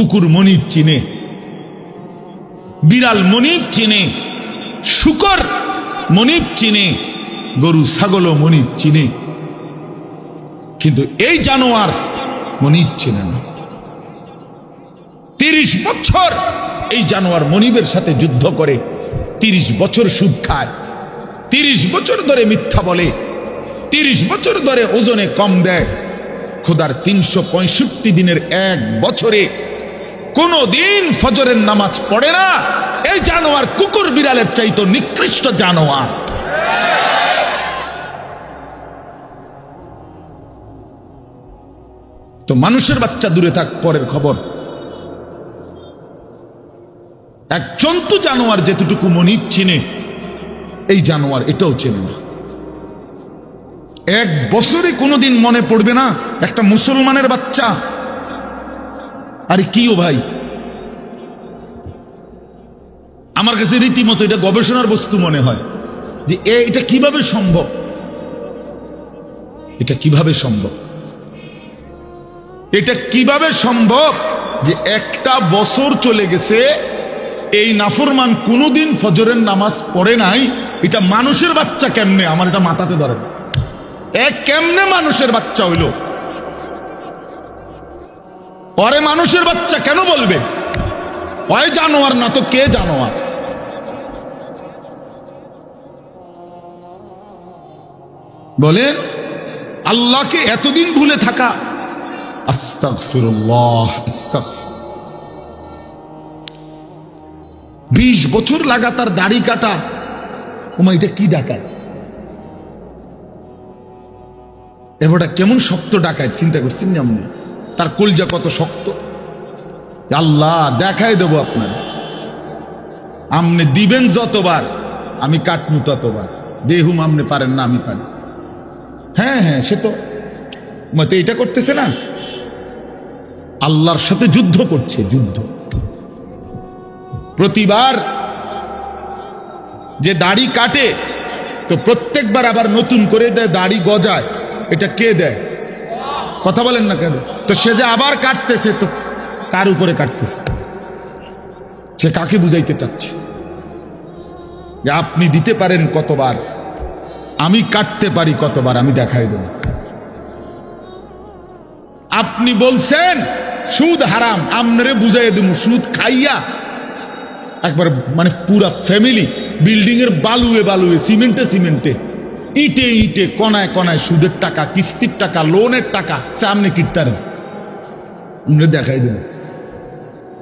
কুকুর মনির চিনে, বিড়াল মনির চিনে, শুকর মনির চিনে, গরু ছাগলও মনির চিনে। কিন্তু এই জানোয়ার মনির চিনে না। তিরিশ বছর এই জানোয়ার মনিবের সাথে যুদ্ধ করে, তিরিশ বছর সুদ খায়, তিরিশ বছর ধরে মিথ্যা বলে, তিরিশ বছর ধরে ওজনে কম দেয়। খোদার তিনশো পঁয়ষট্টি দিনের এক বছরে কোনো দিন ফজরের নামাজ পড়ে না। এই জানোয়ার কুকুর বিড়ালের চাইতো নিকৃষ্ট জানোয়ার। তো মানুষের বাচ্চা দূরে থাক, পরের খবর। এক জন্তু জানোয়ার যেতটুকু মনিব চিনে, এই জানোয়ার এটাও চেনে না। এক বছরে কোনোদিন মনে পড়বে না, একটা মুসলমানের বাচ্চা আরে কি ও ভাই? আমার কাছে রীতিমতো এটা গবেষণার বস্তু মনে হয় যে এ, এটা কীভাবে সম্ভব? এটা কীভাবে সম্ভব? এটা কীভাবে সম্ভব যে একটা বছর চলে গেছে, এই নাফরমান কোনোদিন ফজরের নামাজ পড়ে নাই, এটা মানুষের বাচ্চা কেমনে? আমার এটা মাথাতে ধরে না। এ, কেমনে মানুষের বাচ্চা হইল? পরে মানুষের বাচ্চা কেন বলবে? ওই জানোয়ার না তো কে জানোয়ার? বলেন আল্লাহকে এতদিন ভুলে থাকা বিশ বছর লাগাতার দাড়ি কাটা, ওমা, এটা কি ডাকায় এবারটা কেমন শক্ত ডাকায় চিন্তা করছেন আপনি? তার কলজা কত শক্ত। আল্লাহ দেখাই দেবো আপনার। আমনে দিবেন যতবার, আমি কাটমু ততবার। দেহুম আমনে পারেন না, আমি পারি। হ্যাঁ হ্যাঁ সে তো। মতে এটা করতেছে না? আল্লাহর সাথে যুদ্ধ করছে, যুদ্ধ। প্রতিবার যে দাড়ি কাটে, তো প্রত্যেকবার আবার নতুন করে দেয়, দাড়ি গজায়। এটা কে দেয়? কথা বলেন না কেন? তো সে যে আবার কাটতেছে, তো কার উপরে কাটতেছে? সে কাকে বুঝাইতে চাচ্ছে? যে আপনি দিতে পারেন কতবার, আমি কাটতে পারি কতবার, আমি দেখাই দেব। আপনি বলছেন, সুদ হারাম, আমনারে বুঝাই দেবো সুদ খাইয়া একবার মানে পুরা ফ্যামিলি বিল্ডিং এর বালুয়ে বালুয়ে সিমেন্টে সিমেন্টে ইটে ইটে কনায় কনায় সুদের টাকা, কিস্তির টাকা, লোনের টাকা, সামনে আমরা দেখাই দেব।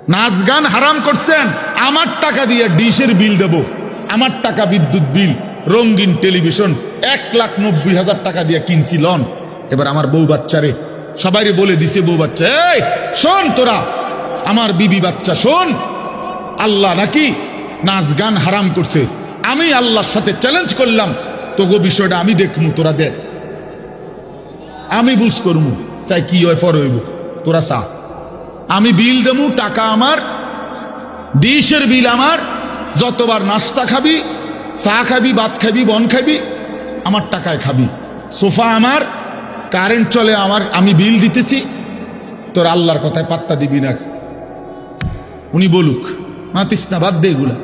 নাচ গান হারাম করছেন, আমার টাকা দিয়ে ডিশের বিল দেব। আমার টাকা বিদ্যুৎ বিল, রঙিন টেলিভিশন, এক লাখ নব্বই হাজার টাকা দিয়ে কিনছি লন। এবার আমার বউ বাচ্চারে, সবাই বলে দিছে বউ বাচ্চা, এই, শোন তোরা, আমার বিবি বাচ্চা, শোন। আল্লাহ নাকি নাচ গান হারাম করছে। আমি আল্লাহর সাথে চ্যালেঞ্জ করলাম তোগো বিষয়টা আমি দেখমু, তোরা দেখ। আমি বুঝ করমু চাই কি হয় ফর হইব। তোরা চা। আমি বিল দেবো টাকা আমার, ডিশের বিল আমার, যতবার নাস্তা খাবি, চা খাবি, ভাত খাবি, বন খাবি, আমার টাকায় খাবি। সোফা আমার, কারেন্ট চলে আমার, আমি বিল দিতেছি, তোর আল্লাহর কথায় পাত্তা দিবি না। উনি বলুক, মাতিস না, বাদ দে এগুলা।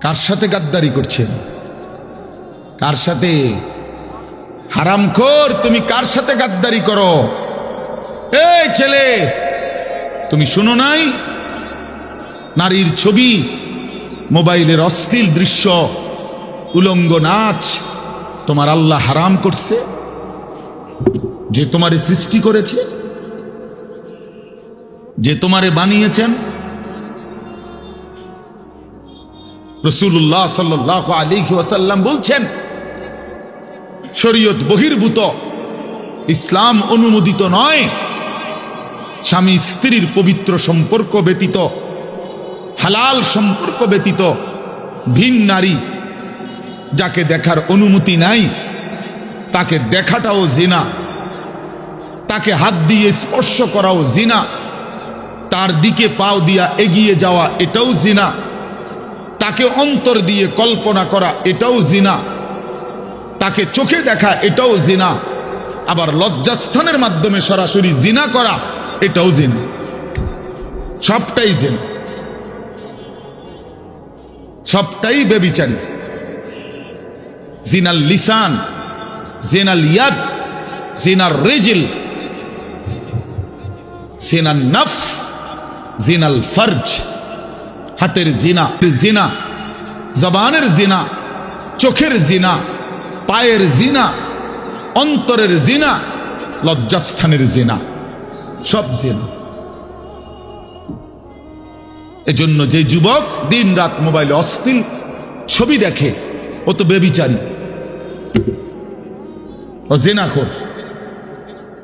কার সাথে গাদ্দারি করছেন? কার সাথে? হারামখোর, তুমি কার সাথে গাদ্দারি করো? এই ছেলে, তুমি শুনো নাই? নারীর ছবি, মোবাইলের অশ্লীল দৃশ্য, উলঙ্গ নাচ, তোমার আল্লাহ হারাম করছে? যে তোমারে সৃষ্টি করেছে? যে তোমারে বানিয়েছেন? রসুল্লাহ সাল্লাহ আলিহি ওয়াসাল্লাম বলছেন, শরীয়ত বহির্ভূত, ইসলাম অনুমোদিত নয়, স্বামী স্ত্রীর পবিত্র সম্পর্ক ব্যতীত, হালাল সম্পর্ক ব্যতীত, ভিন নারী যাকে দেখার অনুমতি নাই, তাকে দেখাটাও জিনা, তাকে হাত দিয়ে স্পর্শ করাও জিনা, তার দিকে পাও দিয়া এগিয়ে যাওয়া এটাও জিনা। তাকে অন্তর দিয়ে কল্পনা করা, এটাও জিনা। তাকে চোখে দেখা, এটাও জিনা। আবার লজ্জাস্থানের মাধ্যমে সরাসরি জিনা করা, এটাও জেন। সবটাই জেন। সবটাই বেবিচারী। জিনাল লিসান, জিনাল ইয়াদ জিনার রেজিল, জিনাল নফস, জিনাল ফরজ। হাতের জিনা জিনা, জবানের জিনা, চোখের জিনা, পায়ের জিনা, অন্তরের জিনা, লজ্জাস্থানের জিনা, সব জিনা। এজন্য যে যুবক দিন রাত মোবাইলে অস্থির, ছবি দেখে, ও তো বেবিচারী। ও জেনাখোর,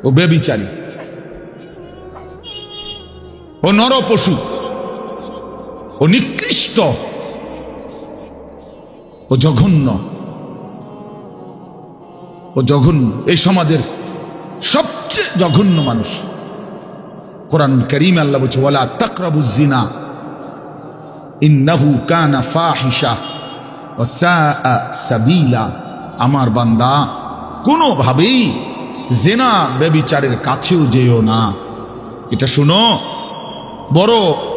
ও বেবিচারী। ও নর পশু ও নিকৃষ্ট ও জঘন্য ও জঘন্য। এই সমাজের সবচেয়ে জঘন্য মানুষ। কোরআন করিম আল্লাহ বলছে, ওয়ালা তাকরাবুজ জিনা ইন্নাহু কানা ফাহিশা সাআ সাবিলা। আমার বান্দা, কোনোভাবেই জেনা বেবিচারের কাছেও যেও না। এটা শুনো, বড়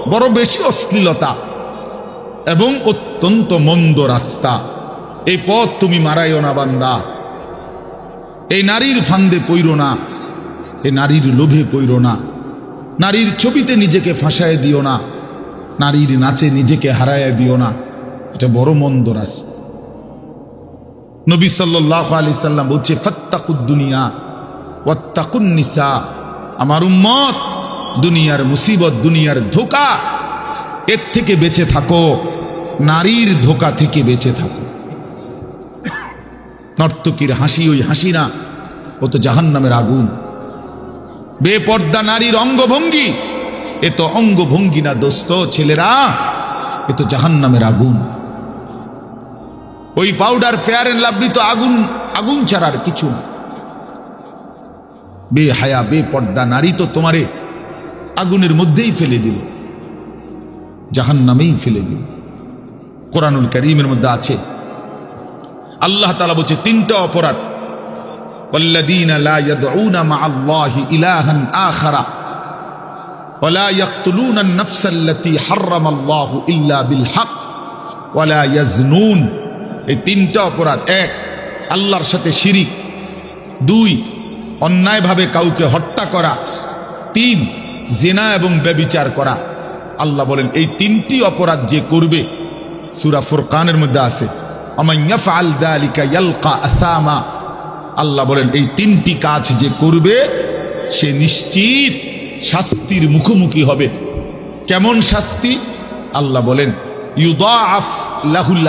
বড় বেশি অশ্লীলতা এবং অত্যন্ত মন্দ রাস্তা। এই পথ তুমি মারাইও না, বান্দা। এই নারীর ফান্দে পইর না, এই নারীর লোভে পইর না। নারীর ছবিতে নিজেকে ফাঁসায় দিও না, নারীর নাচে নিজেকে হারায় দিও না। এটা বড় মন্দ রাস্তা। নবী সাল্লাহ আলি সাল্লাম বলছে, ফত্তাকুদ দুনিয়া, ওয়াত্তাকুন নিসা। আমার উম্মত দুনিয়ার মুসিবত, দুনিয়ার ধোকা, এর থেকে বেঁচে থাকো, নারীর ধোকা থেকে বেঁচে থাকো। নর্তকীর হাসি ওই হাসি না, ও তো জাহান নামের আগুন। বেপর্দা নারীর অঙ্গভঙ্গি, এ তো অঙ্গভঙ্গি না দোস্ত, ছেলেরা, এ তো জাহান নামের আগুন। ওই পাউডার, ফেয়ার এন্ড লাভলি তো আগুন আগুন ছাড়ার কিছু না। বে হায়া বে পর্দা নারী তো তোমারে আগুনের মধ্যেই ফেলে দিল জাহান নামেই ফেলে দিল কোরআনুল করিমের মধ্যে আছে আল্লাহ তালা বলছে তিনটা অপরাধ والذين لا يدعون مع الله إلها آخر ولا يقتلون النفس التي حرم الله إلا بالحق ولا يزنون এই তিনটা অপরাধ এক আল্লাহর সাথে শিরিক দুই অন্যায়ভাবে কাউকে হত্যা করা তিন জেনা এবং ব্যবিচার করা। আল্লাহ বলেন, এই তিনটি অপরাধ যে করবে, সুরা ফুরকানের মধ্যে আছে। আল্লাহ বলেন, এই তিনটি কাজ যে করবে, সে নিশ্চিত শাস্তির মুখোমুখি হবে। কেমন শাস্তি? আল্লাহ বলেন লাহুল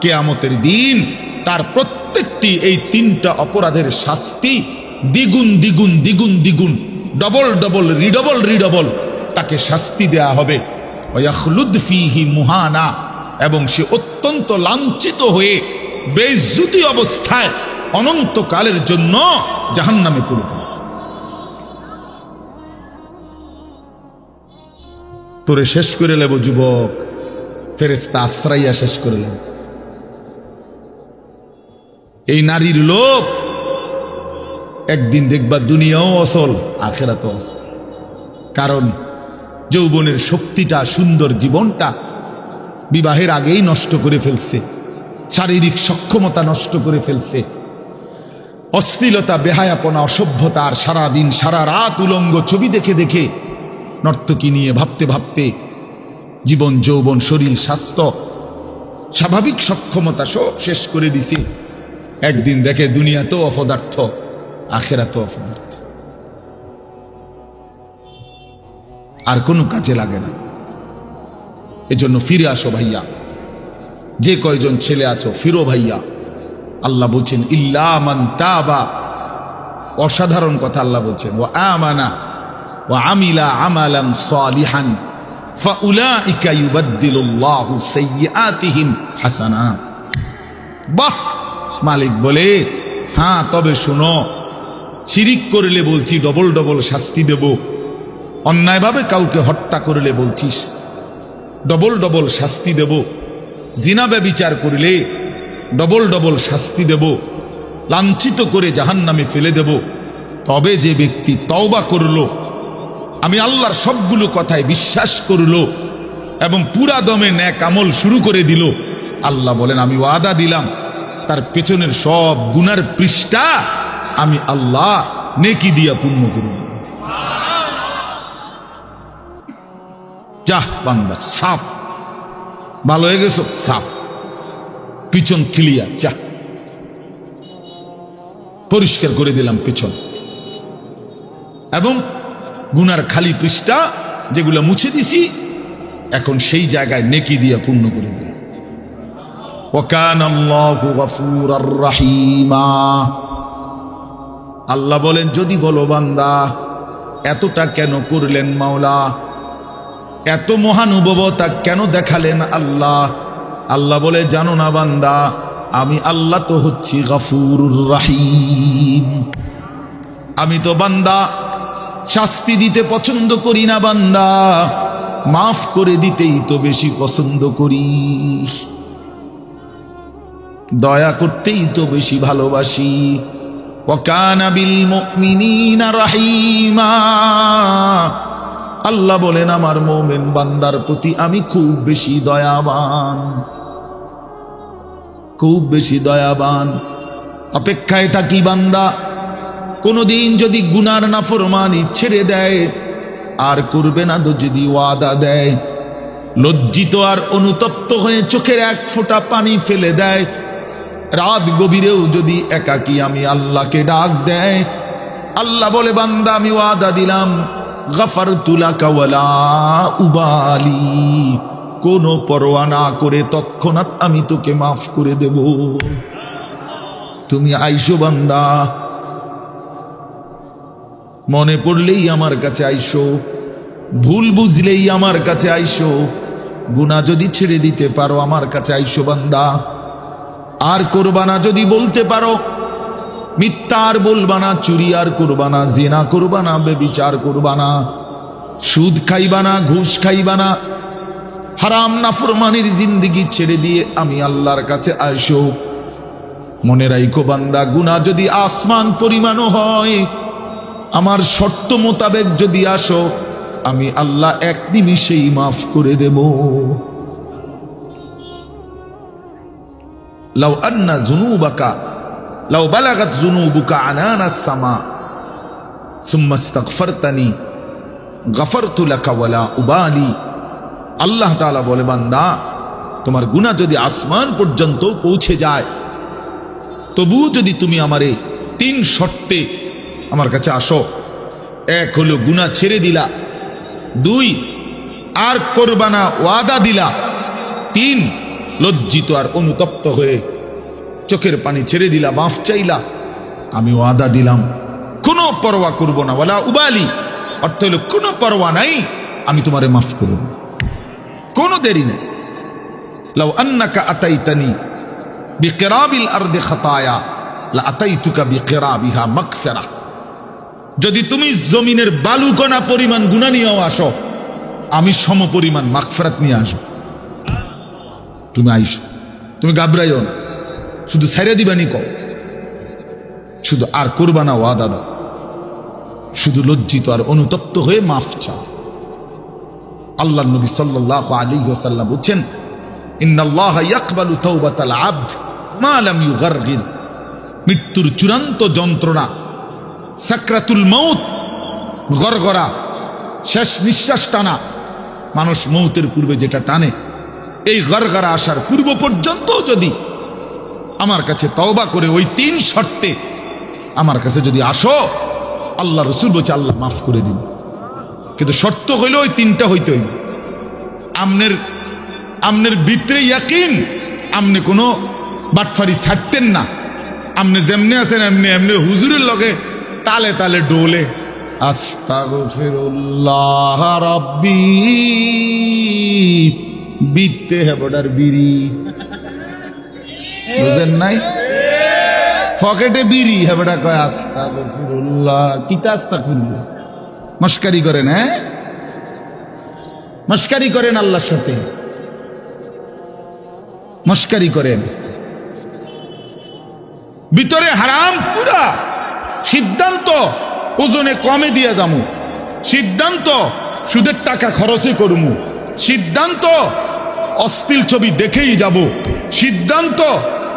কিয়ামতের দিন তার প্রত্যেকটি এই তিনটা অপরাধের শাস্তি দ্বিগুণ দ্বিগুণ দ্বিগুণ দ্বিগুণ ডবল ডবল রিডবল রিডবল তাকে শাস্তি দেয়া হবে। ফিহি মুহানা এবং সে অত্যন্ত লাঞ্ছিত হয়ে বেজ্জুতি অবস্থায় অনন্তকালের জন্য জাহান্নামে পড়বে তোরে শেষ করে লেব যুবক। ফেরেস্তা আশ্রাইয়া শেষ করে লেব এই নারীর লোক একদিন দেখবা দুনিয়াও অসল আখেরাত অসল। কারণ যৌবনের শক্তিটা, সুন্দর জীবনটা বিবাহের আগেই নষ্ট করে ফেলছে, শারীরিক সক্ষমতা নষ্ট করে ফেলছে। অশ্লীলতা, বেহায়াপনা, অসভ্যতা আর সারাদিন, সারা রাত উলঙ্গ ছবি দেখে দেখে নর্তকী নিয়ে ভাবতে ভাবতে জীবন, যৌবন, শরীর, স্বাস্থ্য, স্বাভাবিক সক্ষমতা সব শেষ করে দিছে। একদিন দেখে দুনিয়া তো অপদার্থ। আখেরা তো অপদার্থ আর কোনো কাজে লাগে না। এজন্য ফিরে আসো ভাইয়া। যে কয়জন ছেলে আছো, ফিরো ভাইয়া। আল্লাহ বলছেন ইল্লামান তাবা। অসাধারণ কথা আল্লাহ বলছেন ও আমানা ও আমিলা আমালান সালিহান হাসানা বাহ! মালিক বলে হ্যাঁ তবে শুনো শিরিক করলে বলছি ডবল ডবল শাস্তি দেব। অন্যায়ভাবে কাউকে হত্যা করলে বলছিস ডবল ডবল শাস্তি দেব। জিনা ব্যবিচার করলে ডবল ডবল শাস্তি দেব। লাঞ্ছিত করে জাহান্নামে ফেলে দেব। তবে যে ব্যক্তি তওবা করল, আমি আল্লাহর সবগুলো কথায় বিশ্বাস করল এবং পুরা দমে ন্যাক আমল শুরু করে দিল, আল্লাহ বলেন, আমি ওয়াদা দিলাম, তার পেছনের সব গুনার পৃষ্ঠা আমি আল্লাহ নেকি দিয়া পূর্ণ করে দেব যাহ, বান্দা, সাফ। ভালো হয়ে গেছো? সাফ। পিছন ক্লিয়ার যা পরিষ্কার করে দিলাম পিছন। এবং গুনার খালি পৃষ্ঠা যেগুলো মুছে দিছি, এখন সেই জায়গায় নেকি দিয়া পূর্ণ করে দিলাম। ওকান রাহিমা। আল্লাহ বলেন, যদি বলো, বান্দা, এতটা কেন করলেন মাওলা? এত মহানুভবতা কেন দেখালেন আল্লাহ? আল্লাহ বলে, জানো না বান্দা, আমি আল্লাহ তো হচ্ছি গাফুর রাহিম। আমি তো বান্দা শাস্তি দিতে পছন্দ করি না বান্দা, মাফ করে দিতেই তো বেশি পছন্দ করি। দয়া করতেই তো বেশি ভালোবাসি। ওকানা বিল মুমিনিনা রাহিমা আল্লাহ বলেন, আমার মোমেন বান্দার প্রতি আমি খুব বেশি দয়াবান। খুব বেশি দয়াবান। অপেক্ষায় থাকি বান্দা, কোনোদিন যদি গুনার নাফরমানি ছেড়ে দেয়, আর করবে না তো যদি ওয়াদা দেয়। লজ্জিত আর অনুতপ্ত হয়ে চোখের এক ফোঁটা পানি ফেলে দেয় রাত গভীরেও যদি একাকি আমি আল্লাহকে ডাক দেয়, আল্লাহ বলে, বান্দা, আমি ওয়াদা দিলাম গাফার তুলা কাওয়ালা উবালি। কোনো পরোয়া না করে তৎক্ষণাৎ আমি তোকে মাফ করে দেব। তুমি আইসো, বান্দা। মনে পড়লেই আমার কাছে আইসো, ভুল বুঝলেই আমার কাছে আইসো। গুণা যদি ছেড়ে দিতে পারো, আমার কাছে আইসো, বান্দা। আর করবানা যদি বলতে পারো মিথ্যা আর বলবানা চুরি আর করবানা, জেনা করবানা, বেবিচার করবানা, সুদ খাইবানা, ঘুষ খাইবানা, হারাম নাফরমানির জিন্দিগি ছেড়ে দিয়ে আমি আল্লাহর কাছে আইসো মনে রাইকো বান্দা গুণা যদি আসমান পরিমাণও হয়, আমার শর্ত মোতাবেক যদি আসো, আমি আল্লাহ এক নিমিষেই মাফ করে দেব। লাউ আন্না জুনুবাকা লাউ বালাগাত জুনুবুকা আনানা সামা, সুম্মা ইস্তাগফারতানি, গাফারতু লাকা ওয়ালা উবালি। আল্লাহ তাআলা বলে, বান্দা, তোমার গুনাহ যদি আসমান পর্যন্ত পৌঁছে যায়, তবুও যদি তুমি আমারে তিন শর্তে আমার কাছে আসো, এক হলো গুনাহ ছেড়ে দিলা, দুই, আর করবানা ওয়াদা দিলা, তিন লজ্জিত আর অনুতপ্ত হয়ে চোখের পানি ছেড়ে দিলা, মাফ চাইলা। আমি ওয়াদা দিলাম, কোনো পরোয়া করব না বলা উবালি। অর্থ হলো, কোনো পরোয়া নাই, আমি তোমারে মাফ করব। কোনো দেরি নেই। লাউ আন্নাকা আতাইতানি বিকেরাবিল আরদে খাতায়া, লা আতাইতুকা বিকেরাবিহা মাগফিরাহ যদি তুমি জমিনের বালুকণা পরিমাণ গুণা নিয়েও আসো, আমি সম পরিমাণ মাকফেরাত নিয়ে আসব। তুমি আইস। তুমি গাবরাইও না। শুধু ছাইরা দিবানি কও। শুধু আর করবা না ওয়াদা দাও। শুধু লজ্জিত আর অনুতপ্ত হয়ে মাফ চাও। আল্লাহ নবী সাল্লাহ আলী ওসাল্লাম বলছেন, ইন্নাল্লাহ ইয়াকবালু তাওবাতাল আবদ মা লাম মৃত্যুর চূড়ান্ত যন্ত্রণা, সাকরাতুল মৌত গড়গড়া, শেষ নিঃশ্বাস টানা। মানুষ মৌতের পূর্বে যেটা টানে এই গড়গড়া আসার পূর্ব পর্যন্ত যদি আমার কাছে তওবা করে ওই তিন শর্তে আমার কাছে যদি আসো, আল্লাহ রসুল বলছে, আল্লাহ মাফ করে দিন। কিন্তু শর্ত হইল ওই তিনটা হইতে হইল আমনের আমনের ভিতরে ইয়াকিন, আমনে কোনো বাটফারি ছাড়তেন না। আমনে যেমনি আছেন, এমনি এমনি হুজুরের লগে তালে তালে ডোলে, আস্তাগফিরুল্লাহ রাব্বি। বিতে হেবডার বিড়ি। বুঝেন নাই? পকেটে বিড়ি হেবডা কয় আস্তা আস্তাগফিরুল্লাহ, কিতা আস্তাগফিরুল্লাহ? মস্কারি করেন হ্যাঁ? মস্কারি করেন আল্লাহর সাথে। মস্কারি করেন। ভিতরে হারাম পুরা। সিদ্ধান্ত, ওজনে কমে দিয়ে যামু। সিদ্ধান্ত, সুদের টাকা খরচই করমু। সিদ্ধান্ত অস্থিল ছবি দেখেই যাব। সিদ্ধান্ত,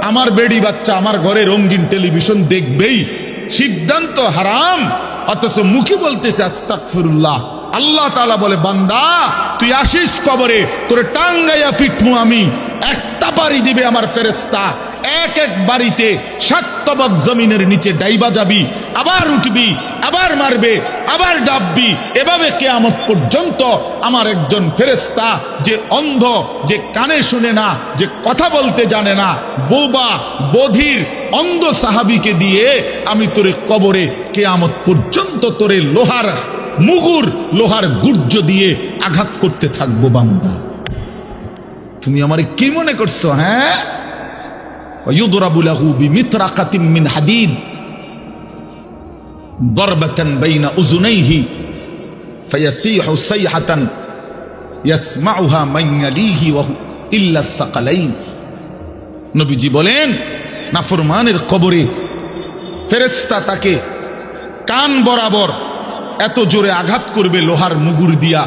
আমার বেড়ি বাচ্চা আমার ঘরে রঙিন টেলিভিশন দেখবেই। সিদ্ধান্ত হারাম, অথচ মুখে বলতেছে আস্তাকফিরুল্লাহ আল্লাহ তাআলা বলে, বান্দা, তুই আসিস কবরে, তোর টাঙ্গাইয়া ফিটমু আমি। একটা পারি দিবে আমার ফেরেস্তা এক এক বাড়িতে সাতবক জমিনের নিচে ডাইবা যাবি, আবার উঠবি, আবার মারবে, আবার ডাববি। এভাবে কেয়ামত পর্যন্ত আমার একজন ফেরেস্তা যে অন্ধ, যে কানে শুনে না, যে কথা বলতে জানে না, বোবা, বধির, অন্ধ সাহাবিকে দিয়ে আমি তোরে কবরে কেয়ামত পর্যন্ত তোরে লোহার মুগুর, লোহার গুর্জ দিয়ে আঘাত করতে থাকব বান্দা। তুমি আমারে কি মনে করছ হ্যাঁ? ويضرب له بمطرقة من حديد ضربة بين أذنيه فيسيح صيحة يسمعها من يليه وهو إلا الثقلين নবীজি বলেন নাফরমানের কবরে ফেরেস্তা তাকে কান বরাবর এত জোরে আঘাত করবে লোহার মুগুর দিয়া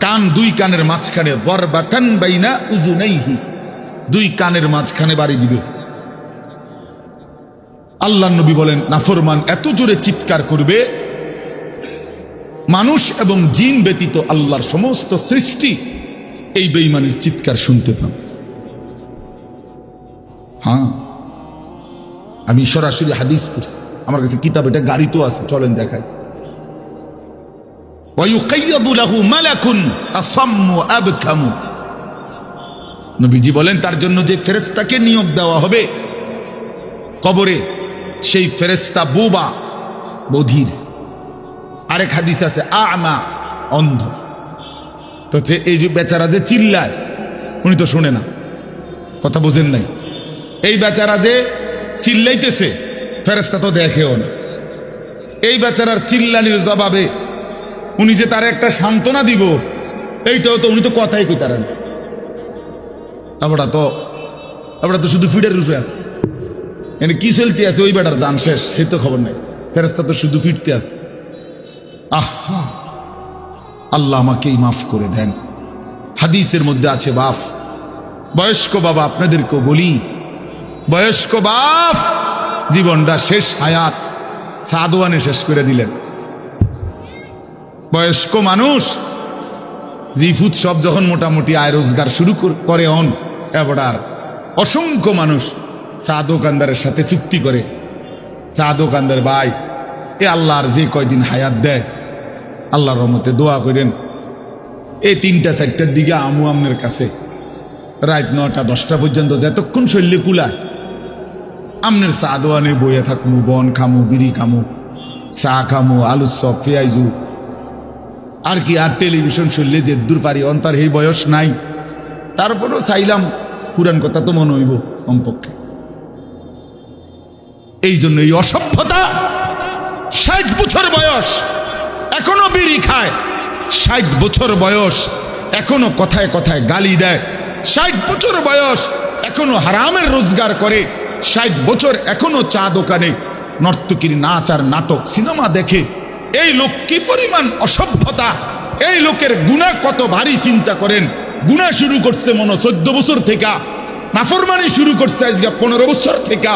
কান দুই কানের মাঝখানে গরবাতান বাইনা উজুনাইহি দুই কানের মাঝখানে বাড়ি দিবে আল্লাহ নবী বলেন নাফরমান এত জোরে চিৎকার করবে মানুষ এবং জিন ব্যতীত আল্লাহর সমস্ত সৃষ্টি এই বেইমানের চিৎকার শুনতে পান হ্যাঁ আমি সরাসরি হাদিস পড়ছি আমার কাছে কিতাব এটা গাড়িতেও আছে চলেন দেখাই ويقيض له ملك أصم أبكم নবীজি বলেন, তার জন্য যে ফেরেস্তাকে নিয়োগ দেওয়া হবে, কবরে সেই ফেরেস্তা বোবা, বধির। আরেক হাদিস আছে, আমা অন্ধ। তো যে এই যে বেচারা যে চিল্লায়, উনি তো শোনে না, কথা বোঝেন নাই। এই বেচারা যে চিল্লাইতেছে ফেরেস্তা তো দেখেও না। এই বেচারার চিল্লানির জবাবে উনি যে তার একটা সান্ত্বনা দিব, এইটাও তো উনি তো কথাই কইতারেন। আমরা তো আমরা তো শুধু ফিডের রূপে আছে। এনে কি চলতে আছে ওই বেটার জান শেষ, সেই তো খবর নেই। ফেরেস্তা তো শুধু ফিরতে আছে। আহা, আল্লাহ আমাকেই মাফ করে দেন। হাদিসের মধ্যে আছে বাফ। বয়স্ক বাবা, আপনাদেরকেও বলি, বয়স্ক বাপ জীবনটা শেষ হায়াত, সাদওয়ানে শেষ করে দিলেন। বয়স্ক মানুষ, জিফুত সব যখন মোটামুটি আয় রোজগার শুরু করে অন এবার অসংখ্য মানুষ চা দোকানদারের সাথে চুক্তি করে। চা দোকানদার ভাই, এ আল্লাহর যে কয়দিন হায়াত দেয়, আল্লাহর রহমতে দোয়া করেন। এই তিনটা চারটার দিকে আমু আমনের কাছে। রাত নটা দশটা পর্যন্ত যতক্ষণ শৈল্যে কুলায়। আমনের চা দোয়ানে বইয়ে থাকমু, বন খামু, বিড়ি খামু, চা খামু আলু সব পেঁয়াজু। আর কি, আর টেলিভিশন শুনলে যে দূর পারি অন্তর এই বয়স নাই। তারপরেও চাইলাম পুরান কথা তো মনে হইব কমপক্ষে। এই জন্য এই অসভ্যতা ষাট বছর বয়স, এখনও বিড়ি খায়। ষাট বছর বয়স, এখনও কথায় কথায় গালি দেয়। ষাট বছর বয়স, এখনও হারামের রোজগার করে। ষাট বছর এখনও চা দোকানে নর্তকীর নাচ আর নাটক, সিনেমা দেখে। এই লোক কি পরিমাণ অসভ্যতা? এই লোকের গুণা কত ভারী চিন্তা করেন? গুণা শুরু করছে মনে চোদ্দ বছর থেকে। নাফরমানি শুরু করছে আজকে পনেরো বছর থেকে।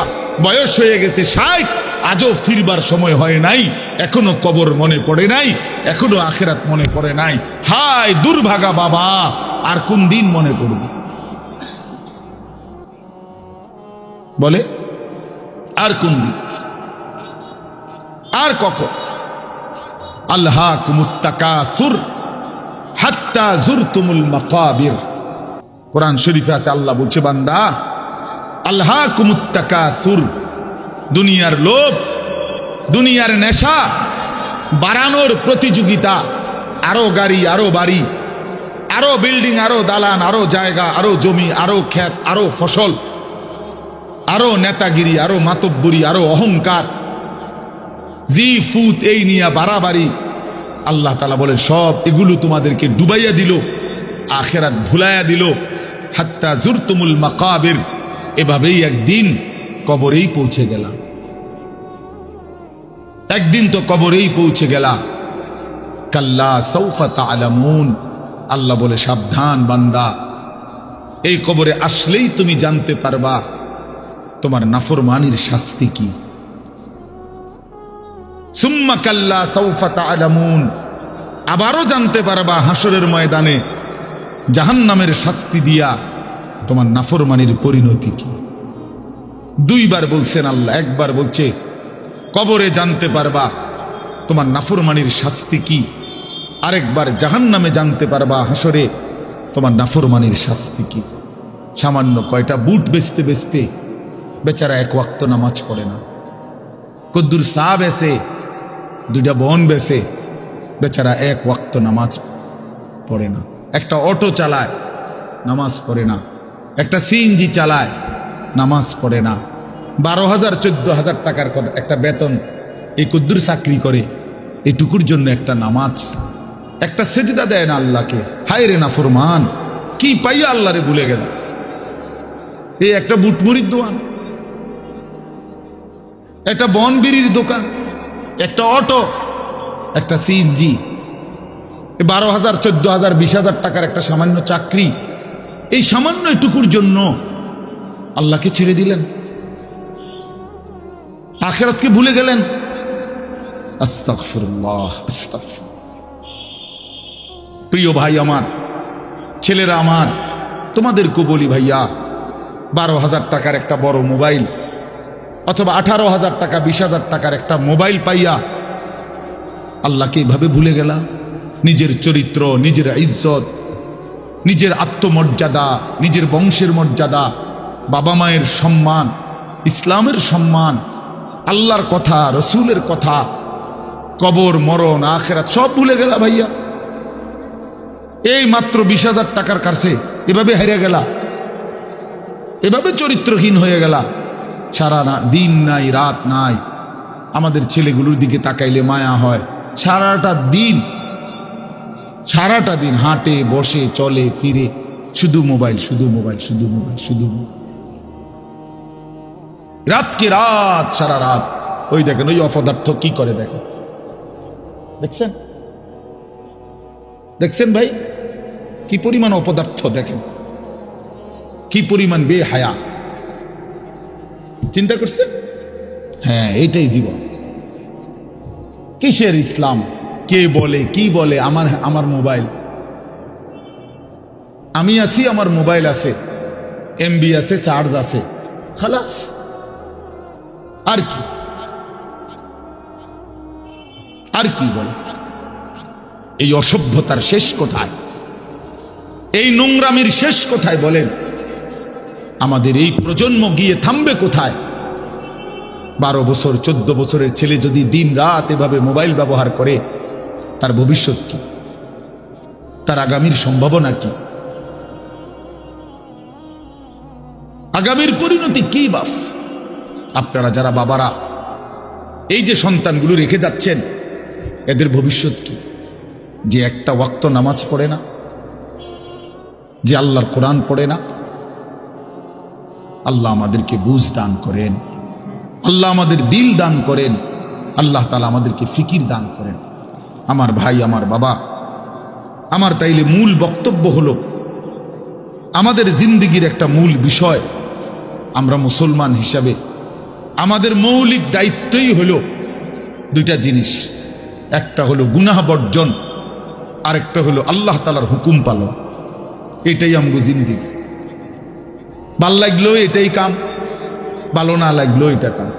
বয়স হয়ে গেছে ষাট। আজও ফিরবার সময় হয় নাই। এখনও কবর মনে পড়ে নাই। এখনও আখেরাত মনে পড়ে নাই। হায় দুর্ভাগা বাবা, আর কোন দিন মনে পড়বে? বলে, আর কোন দিন? আর কখন? আল্লাহ কুমুত্তাকাসুর হাত্তা জুরতুমুল মাকাবির। কোরআন শরীফে আছে, আল্লাহ বলছে, বান্দা আল্লাহ কুমুত্তাকাসুর দুনিয়ার লোভ, দুনিয়ার নেশা, বাড়ানোর প্রতিযোগিতা, আরও গাড়ি, আরও বাড়ি, আরও বিল্ডিং, আরও দালান, আরও জায়গা, আরও জমি, আরও ক্ষেত, আরও ফসল, আরও নেতাগিরি, আরও মাতব্বরি, আরও অহংকার। জি ফুত এই নিয়ে বাড়াবাড়ি আল্লাহ তালা বলে সব এগুলো তোমাদেরকে ডুবাইয়া দিল, আখেরাত ভুলাইয়া দিল। হাত্তা জুরতুমুল মাকাবের, এভাবেই একদিন কবরেই পৌঁছে গেলাম। একদিন তো কবরেই পৌঁছে গেলা কাল্লা সৌফা তালামুন আল্লাহ বলে, সাবধান বান্দা, এই কবরে আসলেই তুমি জানতে পারবা তোমার নাফরমানির শাস্তি কি। সুম্মা কাল্লা সৌফা তালামুন আবারও জানতে পারবা হাসরের ময়দানে জাহান্নামের শাস্তি দিয়া তোমার নাফরমানির পরিণতি কি। দুইবার বলছেন আল্লাহ, একবার বলছে, কবরে জানতে পারবা তোমার নাফরমানির শাস্তি কি। আরেকবার জাহান্নামে জানতে পারবা হাসরে তোমার নাফরমানির শাস্তি কি। সামান্য কয়টা বুট বেচতে বেচতে বেচারা এক ওয়াক্ত নামাজ পড়ে না। কদ্দুর সা বেসে দুইটা বন বেসে বেচারা এক ওয়াক্ত নামাজ পড়ে না। একটা অটো চালায়, নামাজ পড়ে না। একটা সিএনজি চালায়, নামাজ পড়ে না। বারো হাজার, চোদ্দ হাজার টাকার কর- একটা বেতন এই কুদ্দুর চাকরি করে, এটুকুর জন্য একটা নামাজ। একটা সেজদা দেয় না আল্লাহকে। হায় রে না ফরমান কি পাইয়া আল্লাহরে ভুলে গেল? এই একটা বুটমুড়ির দোকান, একটা বন বিড়ির দোকান একটা অটো, একটা সিএনজি বারো হাজার চোদ্দ হাজার বিশ হাজার টাকার একটা সামান্য চাকরি। এই সামান্য এটুকুর জন্য আল্লাহকে ছেড়ে দিলেন। আখেরাতকে ভুলে গেলেন। প্রিয় ভাই আমার, ছেলেরা আমার তোমাদেরকে বলি ভাইয়া বারো হাজার টাকার একটা বড় মোবাইল অথবা আঠারো হাজার টাকা, বিশ হাজার টাকার একটা মোবাইল পাইয়া আল্লাহকে এইভাবে ভুলে গেলা? নিজের চরিত্র, নিজের ইজ্জত, নিজের আত্মমর্যাদা, নিজের বংশের মর্যাদা, বাবা মায়ের সম্মান, ইসলামের সম্মান, আল্লাহর কথা, রসুলের কথা, কবর, মরণ, আখেরাত, সব ভুলে গেলা ভাইয়া। এই মাত্র বিশ হাজার টাকার কাছে এভাবে হেরে গেলা। এভাবে চরিত্রহীন হয়ে গেলা। সারা দিন নাই, রাত নাই। আমাদের ছেলেগুলোর দিকে তাকাইলে মায়া হয়। সারাটা দিন সারাটা দিন হাঁটে, বসে, চলে, ফিরে। শুধু মোবাইল শুধু মোবাইল শুধু মোবাইল, শুধু রাতকে রাত, সারা রাত। ওই দেখেন, ওই অপদার্থ কি করে দেখেন দেখছেন? দেখছেন ভাই? কি পরিমাণ অপদার্থ দেখেন? কি পরিমাণ বেহায়া? চিন্তা করছেন হ্যাঁ এটাই জীবন। কিসের ইসলাম? কে বলে, কি বলে? আমার আমার মোবাইল। আমি আছি, আমার মোবাইল আছে। এমবি আছে, চার্জ আছে। খালাস। আর কি? আর কি বল? এই অসভ্যতার শেষ কোথায়? এই নোংরামির শেষ কোথায় বলেন? আমাদের এই প্রজন্ম গিয়ে থামবে কোথায়? বারো বছর, চোদ্দ বছরের ছেলে যদি দিন রাত এভাবে মোবাইল ব্যবহার করে, তার ভবিষ্যৎ কি? তার আগামীর সম্ভাবনা কি? আগামীর পরিণতি কি, বাফ? আপনারা যারা বাবারা, এই যে সন্তানগুলো রেখে যাচ্ছেন, এদের ভবিষ্যৎ কি? যে একটা ওয়াক্ত নামাজ পড়ে না, যে আল্লাহর কোরআন পড়ে না আল্লাহ আমাদেরকে বুঝ দান করেন। আল্লাহ আমাদের দিল দান করেন। আল্লাহ তালা আমাদেরকে ফিকির দান করেন। আমার ভাই, আমার বাবা, আমার তাইলে মূল বক্তব্য হলো, আমাদের জিন্দিগির একটা মূল বিষয়, আমরা মুসলমান হিসাবে, আমাদের মৌলিক দায়িত্বই হলো দুইটা জিনিস। একটা হলো গুনাহ বর্জন, আরেকটা হলো আল্লাহ তালার হুকুম পালন। এটাই আমগো জিন্দিগি। ভালো লাগল এটাই কাম, ভালো না লাগল এটা কাম।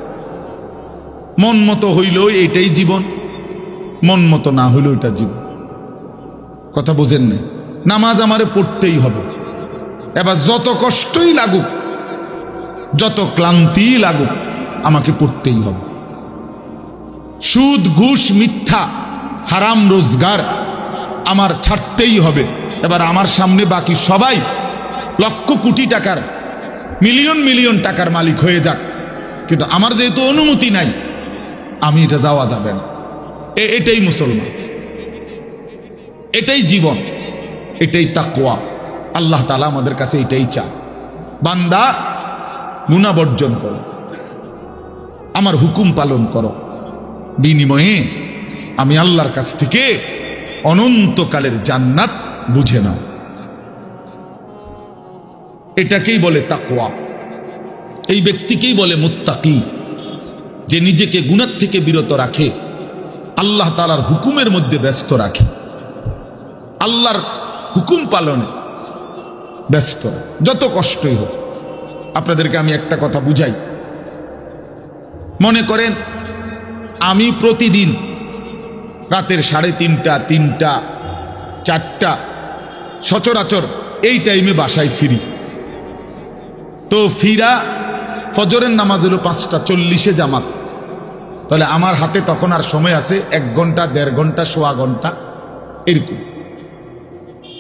মন মতো হইল এটাই জীবন, মন মতো না হইল এটা জীবন। কথা বোঝেন না নামাজ আমারে পড়তেই হবে। এবার যত কষ্টই লাগুক, যত ক্লান্তি লাগুক, আমাকে পড়তেই হবে। সুদ, ঘুষ, মিথ্যা, হারাম, রোজগার আমার ছাড়তেই হবে। এবার আমার সামনে বাকি সবাই লক্ষ কোটি টাকার মিলিয়ন মিলিয়ন টাকার মালিক হয়ে যাক। কিন্তু আমার যেহেতু অনুমতি নাই, আমি এটা যাওয়া যাবে না। এ- এটাই মুসলমান। এটাই জীবন, এটাই তাকোয়া আল্লাহ তালা আমাদের কাছে এটাই চায় বান্দা গুণা বর্জন করো। আমার হুকুম পালন করো। বিনিময়ে আমি আল্লাহর কাছ থেকে অনন্তকালের জান্নাত বুঝে নাও। এটাকেই বলে তাকওয়া। এই ব্যক্তিকেই বলে মুত্তাকি, যে নিজেকে গুণার থেকে বিরত রাখে, আল্লাহ তালার হুকুমের মধ্যে ব্যস্ত রাখে। আল্লাহর হুকুম পালনে ব্যস্ত। যত কষ্টই হোক, আপনাদেরকে আমি একটা কথা বুঝাই। মনে করেন, আমি প্রতিদিন রাতের সাড়ে তিনটা তিনটা, চারটা, সচরাচর এই টাইমে বাসায় ফিরি। তো ফিরা ফজরের নামাজ হলো পাঁচটা, চল্লিশে জামাত। তাহলে আমার হাতে তখন আর সময় আছে, এক ঘণ্টা, দেড় ঘণ্টা, সোয়া ঘণ্টা, এরকম।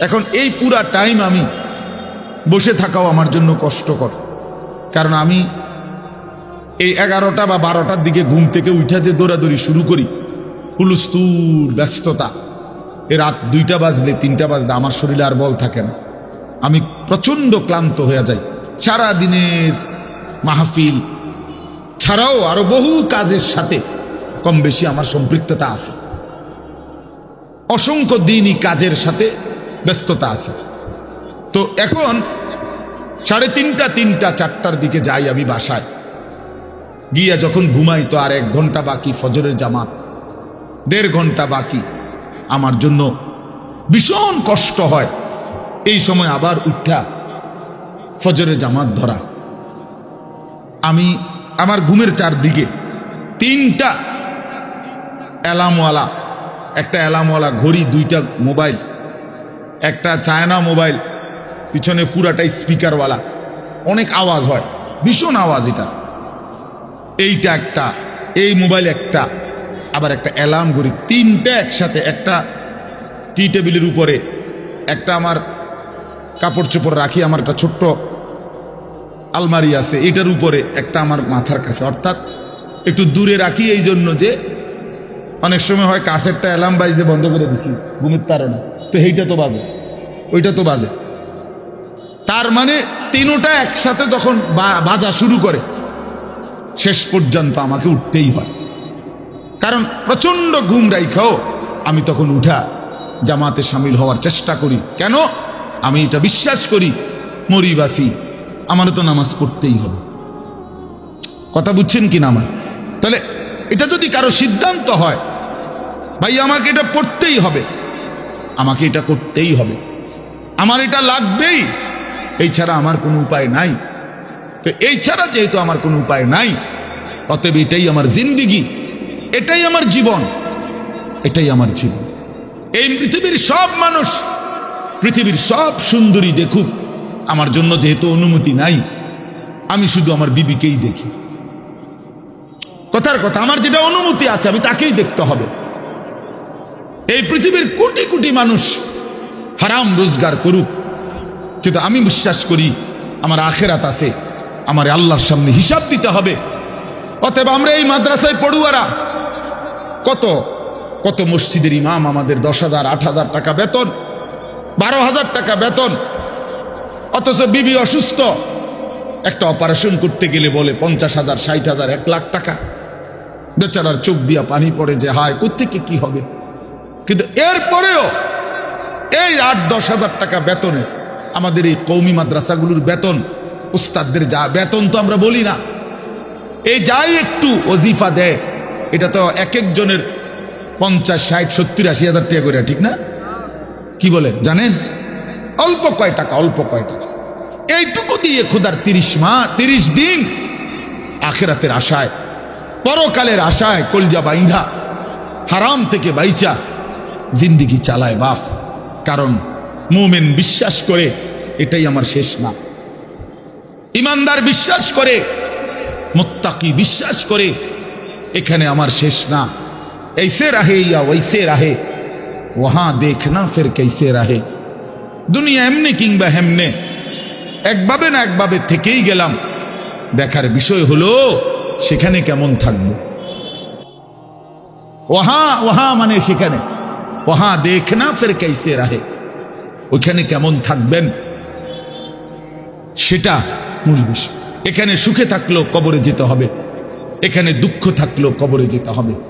এখন এই পুরা টাইম আমি বসে থাকাও আমার জন্য কষ্টকর। কারণ আমি এই এগারোটা বা বারোটার দিকে ঘুম থেকে উঠে যে দৌড়াদৌড়ি শুরু করি হুলুস্তুর ব্যস্ততা। এ রাত দুইটা বাজলে, তিনটা বাজলে আমার শরীরে আর বল থাকে না। আমি প্রচণ্ড ক্লান্ত হয়ে যাই। সারা দিনের মাহফিল ছাড়াও আরও বহু কাজের সাথে কম বেশি আমার সম্পৃক্ততা আছে। অসংখ্য দিনই কাজের সাথে ব্যস্ততা আছে। তো এখন সাড়ে তিনটা তিনটা, চারটার দিকে যাই আমি বাসায়। গিয়া যখন ঘুমাই তো আর এক ঘণ্টা বাকি ফজরের জামাত। দেড় ঘণ্টা বাকি। আমার জন্য ভীষণ কষ্ট হয়। এই সময় আবার উঠা ফজরের জামাত ধরা। আমি আমার ঘুমের চারদিকে তিনটা অ্যালামওয়ালা একটা অ্যালামওয়ালা ঘড়ি, দুইটা মোবাইল, একটা চায়না মোবাইল, পিছনে পুরাটাই স্পিকারওয়ালা। অনেক আওয়াজ হয়, ভীষণ আওয়াজ এটা। এইটা একটা, এই মোবাইল একটা, আবার একটা অ্যালার্ম ঘড়ি, তিনটা একসাথে, একটা টি টেবিলের উপরে, একটা আমার কাপড় চোপড় রাখি, আমার একটা ছোট্ট আলমারি আছে, এটার উপরে, একটা আমার মাথার কাছে। অর্থাৎ একটু দূরে রাখি এই জন্য যে অনেক সময় হয় কাছেরটা অ্যালার্ম বাজতে বন্ধ করে দিছি, ঘুমের তারে না তো এইটা তো বাজে, ওইটা তো বাজে। তার মানে তিনোটা একসাথে যখন বাজা শুরু করে, শেষ পর্যন্ত আমাকে উঠতেই হয়। কারণ প্রচণ্ড ঘুম রাইখাও আমি তখন উঠা জামাতে সামিল হওয়ার চেষ্টা করি। কেন? আমি এটা বিশ্বাস করি, মরিবাসি আমারও তো নামাজ পড়তেই হবে। কথা বুঝছেন কি না আমার? তাহলে এটা যদি কারও সিদ্ধান্ত হয়, ভাই, আমাকে এটা পড়তেই হবে। আমাকে এটা করতেই হবে। আমার এটা লাগবেই। এই ছাড়া আমার কোনো উপায় নাই। তো এই ছাড়া যেহেতু আমার কোনো উপায় নাই, অতএব এটাই আমার জিন্দিগি, এটাই আমার জীবন, এটাই আমার জীবন। এই পৃথিবীর সব মানুষ, পৃথিবীর সব সুন্দরী দেখুক আমার জন্য যেহেতু অনুমতি নাই, আমি শুধু আমার বিবিকেই দেখি। কথার কথা, আমার যেটা অনুমতি আছে, আমি তাকেই দেখতে হবে। এই পৃথিবীর কোটি কোটি মানুষ হারাম রোজগার করুক, কিন্তু আমি বিশ্বাস করি আমার আখেরাত আছে, আমার আল্লাহর সামনে হিসাব দিতে হবে। অতএব আমরা এই মাদ্রাসায় পড়ুয়ারা, কত কত মসজিদের ইমাম আমাদের দশ হাজার, আট হাজার টাকা বেতন, বারো হাজার টাকা বেতন অথচ বিবি অসুস্থ। একটা অপারেশন করতে গেলে বলে পঞ্চাশ হাজার, ষাট হাজার, এক লাখ টাকা। বেচারার চোখ দিয়া পানি পড়ে যে, হায় কোথেকে কি হবে? কিন্তু এরপরেও এই আট, দশ হাজার টাকা বেতনে আমাদের এই কৌমি মাদ্রাসাগুলোর বেতন, উস্তাদদের যা বেতন তো আমরা বলি না। এই যাই একটু অজিফা দেয়, এটা তো এক একজনের পঞ্চাশ, ষাট, সত্তর, আশি হাজার টাকা করে, ঠিক না? কি বলে? জানেন? অল্প কয় টাকা, অল্প কয় টাকা। এইটুকু দিয়ে খুদার তিরিশ মা, তিরিশ দিন আখেরাতের আশায়, পরকালের আশায় কলজা বাইধা হারাম থেকে বাইচা, জিন্দিগি চালায় বাফ। কারণ মোমেন বিশ্বাস করে এটাই আমার শেষ না। ইমানদার বিশ্বাস করে, মোত্তাকি বিশ্বাস করে এখানে আমার শেষ না। এইসে রাহে ইয়া ওইসে রাহে। ওহা দেখনা ফের কেসে রাহে। দুনিয়া এমনি কিংবা হেমনে। একভাবে না একভাবে থেকেই গেলাম। দেখার বিষয় হলো, সেখানে কেমন থাকব? ওহা ওহা মানে সেখানে। ওহা দেখ না ফের কেসে রাহে। ওইখানে কেমন থাকবেন? সেটা মূল বিষয়। এখানে সুখে থাকলেও কবরে যেতে হবে। এখানে দুঃখ থাকলেও কবরে যেতে হবে।